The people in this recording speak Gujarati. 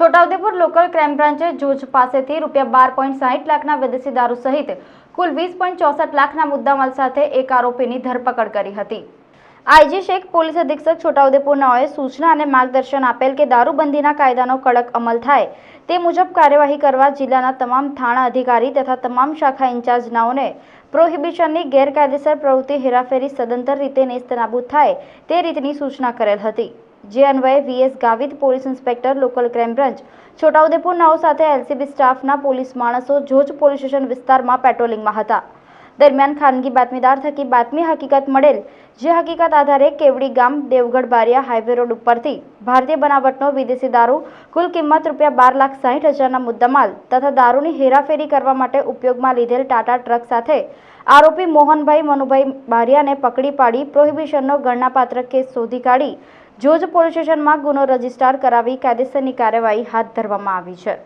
છોટાઉદેપુર લોકલ ક્રાઇમ બ્રાન્ચે જોજ પાસેથી રૂપિયા બાર પોઈન્ટ સાહીઠ લાખના વિદેશી દારૂ સહિત કુલ વીસ પોઈન્ટ ચોસઠ લાખના મુદ્દામાલ સાથે એક આરોપીની ધરપકડ કરી હતી. આઈજી શેખ પોલીસ અધિક્ષક છોટાઉદેપુર નાઓએ સૂચના અને માર્ગદર્શન આપેલ કે દારૂબંધીના કાયદાનો કડક અમલ થાય તે મુજબ કાર્યવાહી કરવા જિલ્લાના તમામ થાણા અધિકારી તથા તમામ શાખા ઇન્ચાર્જ નાઓને પ્રોહિબિશનની ગેરકાયદેસર પ્રવૃત્તિ હેરાફેરી સદંતર રીતે નેસ્તનાબૂદ થાય તે રીતની સૂચના કરેલ હતી. જે અન્વયે V S Gavit police inspector local crime branch, Chhota Udepur નાઓ સાથે એલસીબી સ્ટાફના પોલીસ માણસો જોજ પોલીસ સ્ટેશન વિસ્તારમાં પેટ્રોલિંગમાં હતા. દરમિયાન ખાનગી બાતમીદાર થકી બાતમી હકીકત મળેલ, જે હકીકત આધારે કેવડી ગામ દેવગઢ બારિયા હાઈવે રોડ ઉપરથી ભારતીય બનાવટનો વિદેશી દારૂ કુલ કિંમત રૂપિયા બાર લાખ સાહીઠ હજારના મુદ્દામાલ તથા દારૂની હેરાફેરી કરવા માટે ઉપયોગમાં લીધેલ ટાટા ટ્રક સાથે આરોપી મોહનભાઈ મનુભાઈ બારિયાને પકડી પાડી પ્રોહિબિશનનો ગણનાપાત્ર કેસ શોધી કાઢી, જોજ પોલીસ સ્ટેશનમાં ગુનો રજિસ્ટર કરાવી કાયદેસરની કાર્યવાહી હાથ ધરવામાં આવી છે.